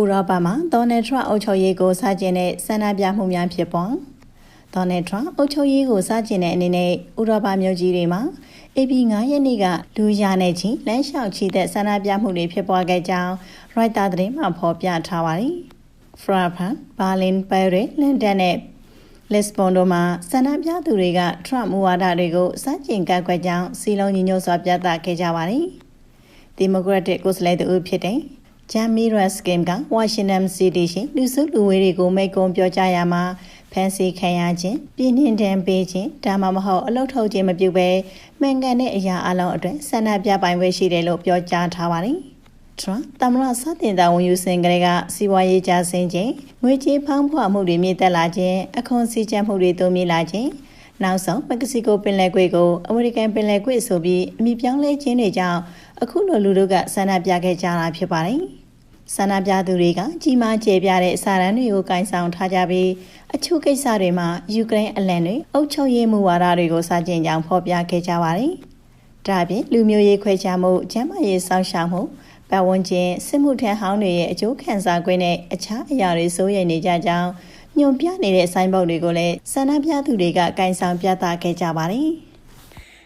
ဥရောပမှာဒေါ်နယ်ထရန့်အုပ်ချုပ်ရေးကိုစတင်တဲ့ဆန္ဒပြမှုများဖြစ်ပေါ်ဒေါ်နယ်ထရန့်အုပ်ချုပ်ရေးကိုစတင်တဲ့အနေနဲ့ဥရောပမြို့ကြီးတွေမှာ AP 9ရက်နေ့ကလူရာနဲ့ချီလမ်းလျှောက်ချီတဲ့ဆန္ဒပြမှုတွေဖြစ်ပွားခဲ့ကြောင်းရိုက်တာသတင်းမှဖော်ပြထားပါတယ်။ Frankfurt, Berlin, Paris, London နဲ့ Lisbon တို့မှာဆန္ဒပြသူတွေက Trump မူဝါဒတွေကိုစတင်ကန့်ကွက်ကြောင်းစီလုံးညီညွတ်စွာပြသခဲ့ကြပါတယ်။ Democratic ကိုယ်စားလှယ်သူဖြစ်တဲ့ Jamie Raskin က Washington City ရှိလူစုလူဝေးတွေကိုမိန့်ခွန်းပြောကြားရမှာဖန်စီခံရခြင်းပြည်နှင်တန်းပေးခြင်းဒါမှမဟုတ်အလုထုတ်ခြင်းမပြုဘဲမှန်ကန်တဲ့အရာအလုံးအတွက်ဆန္ဒပြပိုင်ခွင့်ရှိတယ်လို့ပြောကြားထားပါတယ်။ Trump တမရစတင်တာဝန်ယူစဉ်ကလေးကစီးပွားရေးကျဆင်းခြင်းငွေကြေးဖောင်းဖွမှုတွေမြင့်တက်လာခြင်းအခွန်စည်းကြပ်မှုတွေတိုးမြင့်လာခြင်းနောက်ဆုံးမက္ကဆီကိုပင်လယ်ကွေ့ကိုအမေရိကန်ပင်လယ်ကွေ့ဆိုပြီးအမိပြောင်းလဲခြင်းတွေကြောင့် အခုလိုလူတို့ကဆန္ဒပြခဲ့ကြတာဖြစ်ပါတယ်။ဆန္ဒပြသူတွေကကြီးမားကျယ်ပြတဲ့စာရန်တွေကိုကင်ဆောင်ထားကြပြီးအချို့ကိစ္စတွေမှာယူကရိန်းအလံတွေအုပ်ချုပ်ရေးမူဝါဒတွေကိုစတင်ကြောင်းဖော်ပြခဲ့ကြပါတယ်။ဒါ့အပြင်လူမျိုးရေးခွဲခြားမှု၊ကျန်းမာရေးစောင့်ရှောက်မှုပတ်ဝန်းကျင်စစ်မှုထမ်းဟောင်းတွေရဲ့အကျိုးခံစား권နဲ့အခြားအရာတွေစိုးရိမ်နေကြကြောင်းညွန်ပြနေတဲ့ဆိုင်းဘုတ်တွေကိုလည်းဆန္ဒပြသူတွေကကင်ဆောင်ပြသခဲ့ကြပါတယ်။